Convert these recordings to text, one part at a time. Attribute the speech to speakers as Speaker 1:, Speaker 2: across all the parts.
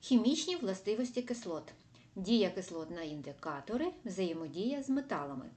Speaker 1: Хімічні властивості кислот. Дія кислот на індикатори, взаємодія з металами.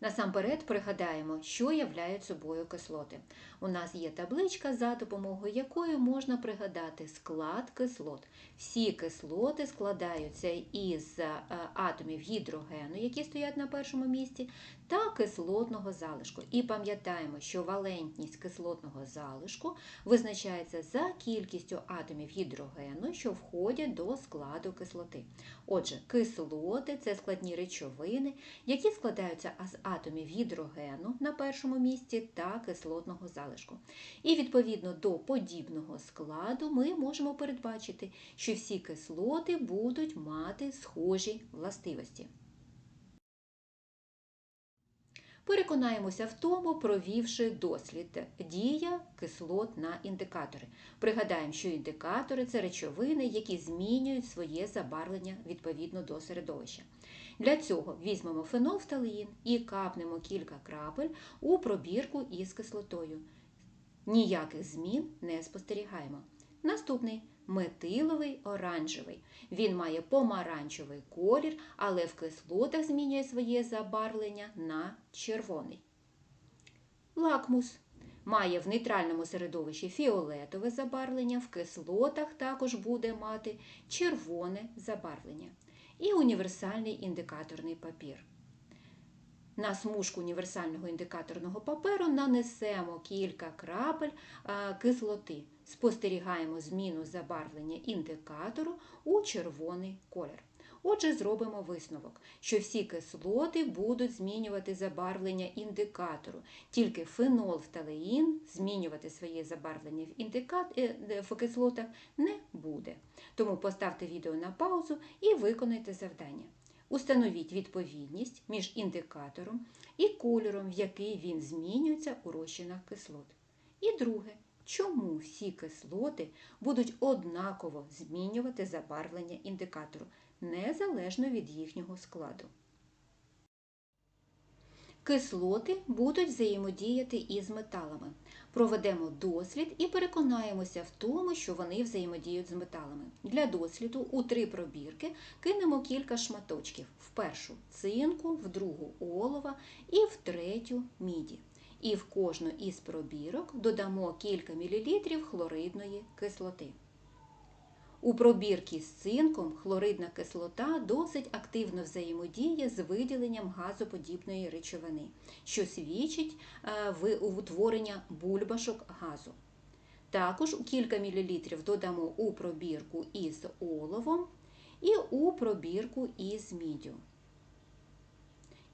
Speaker 1: Насамперед пригадаємо, що являють собою кислоти. У нас є табличка, за допомогою якої можна пригадати склад кислот. Всі кислоти складаються із е, атомів гідрогену, які стоять на першому місці, та кислотного залишку. І пам'ятаємо, що валентність кислотного залишку визначається за кількістю атомів гідрогену, що входять до складу кислоти. Отже, кислоти це складні речовини, які складаються з атомів гідрогену на першому місці та кислотного залишку. І відповідно до подібного складу ми можемо передбачити, що всі кислоти будуть мати схожі властивості. Переконаємося в тому, провівши дослід дія кислот на індикатори. Пригадаємо, що індикатори це речовини, які змінюють своє забарвлення відповідно до середовища. Для цього візьмемо фенолфталеїн і капнемо кілька крапель у пробірку із кислотою. Ніяких змін не спостерігаємо. Наступний метиловий оранжевий. Він має помаранчевий колір, але в кислотах змінює своє забарвлення на червоний. Лакмус має в нейтральному середовищі фіолетове забарвлення, в кислотах також буде мати червоне забарвлення. І універсальний індикаторний папір. На смужку універсального індикаторного паперу нанесемо кілька крапель кислоти. Спостерігаємо зміну забарвлення індикатору у червоний колір. Отже, зробимо висновок, що всі кислоти будуть змінювати забарвлення індикатору, тільки фенолфталеїн змінювати своє забарвлення в, індикат... Е, в кислотах не буде. Тому поставте відео на паузу і виконайте завдання. Установіть відповідність між індикатором і кольором, в який він змінюється у розчинах кислот. І друге, чому всі кислоти будуть однаково змінювати забарвлення індикатору, незалежно від їхнього складу. Кислоти будуть взаємодіяти із металами. Проведемо дослід і переконаємося в тому, що вони взаємодіють з металами. Для досліду у три пробірки кинемо кілька шматочків: в першу цинку, в другу олова і в третю міді. І в кожну із пробірок додамо кілька мілілітрів хлоридної кислоти. У пробірці з цинком хлоридна кислота досить активно взаємодіє з виділенням газоподібної речовини, що свідчить е, утворення бульбашок газу. Також у кілька мілілітрів додамо у пробірку із оловом і у пробірку із міддю.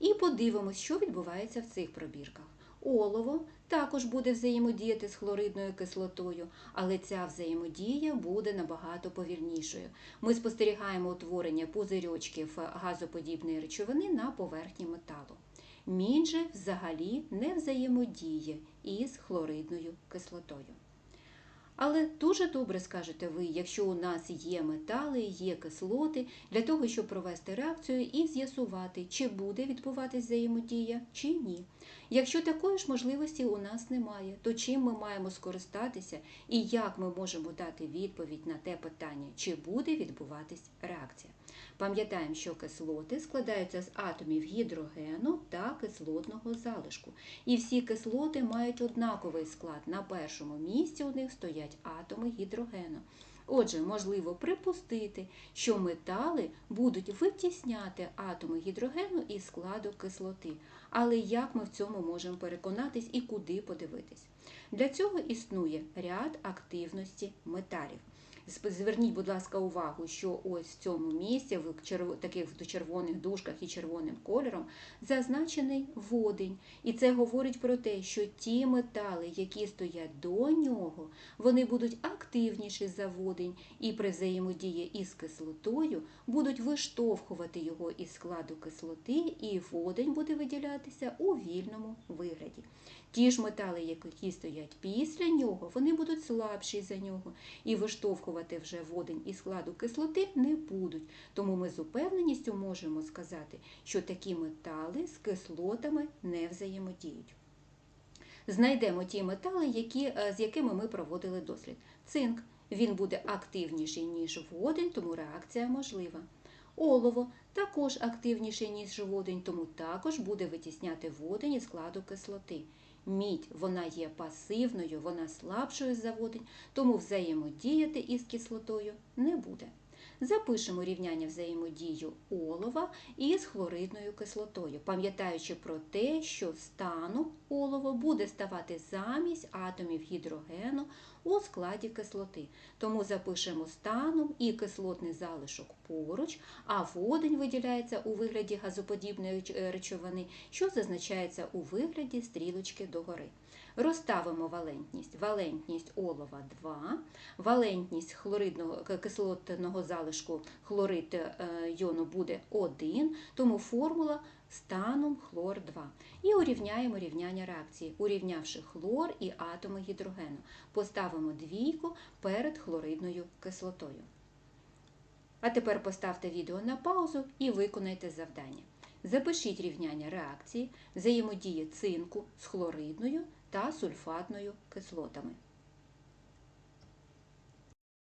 Speaker 1: І подивимось, що відбувається в цих пробірках. Олово також буде взаємодіяти з хлоридною кислотою, але ця взаємодія буде набагато повільнішою. Ми спостерігаємо утворення пузирьочків газоподібної речовини на поверхні металу. Мідь же взагалі не взаємодіє із хлоридною кислотою. Але дуже добре скажете ви, якщо у нас є метали, є кислоти, для того, щоб провести реакцію і з'ясувати, чи буде відбуватись взаємодія, чи ні. Якщо такої ж можливості у нас немає, то чим ми маємо скористатися і як ми можемо дати відповідь на те питання, чи буде відбуватись реакція? Пам'ятаємо, що кислоти складаються з атомів гідрогену та кислотного залишку. І всі кислоти мають однаковий склад. На першому місці у них стоять атоми гідрогену. Отже, можливо припустити, що метали будуть витісняти атоми гідрогену із складу кислоти. Але як ми в цьому можемо переконатись і куди подивитись? Для цього існує ряд активності металів. Зверніть, будь ласка, увагу, що ось в цьому місці, в таких червоних дужках і червоним кольором, зазначений водень. І це говорить про те, що ті метали, які стоять до нього, вони будуть активніші за водень і при взаємодії із кислотою будуть виштовхувати його із складу кислоти, і водень буде виділятися у вільному вигляді. Ті ж метали, які стоять після нього, вони будуть слабші за нього і виштовхувати вже водень із складу кислоти не будуть. Тому ми з упевненістю можемо сказати, що такі метали з кислотами не взаємодіють. Знайдемо ті метали, які, е, з якими ми проводили дослід. Цинк він буде активніший, ніж водень, тому реакція можлива. Олово також активніше, ніж водень, тому також буде витісняти водень із складу кислоти. Мідь вона є пасивною, вона слабшою за водень, тому взаємодіяти із кислотою не буде. Запишемо рівняння взаємодію олова із хлоридною кислотою, пам'ятаючи про те, що стану олово буде ставати замість атомів гідрогену у складі кислоти. Тому запишемо станом і кислотний залишок поруч, а водень виділяється у вигляді газоподібної е, речовини, що зазначається у вигляді стрілочки догори. Розставимо валентність. Валентність олова 2, валентність хлоридного кислотного залишку хлорид е, йону буде 1, тому формула станом хлор 2. І урівняємо рівняння реакції, урівнявши хлор і атоми гідрогену. Поставимо двійку перед хлоридною кислотою. А тепер поставте відео на паузу і виконайте завдання. Запишіть рівняння реакції взаємодії цинку з хлоридною та сульфатною кислотами.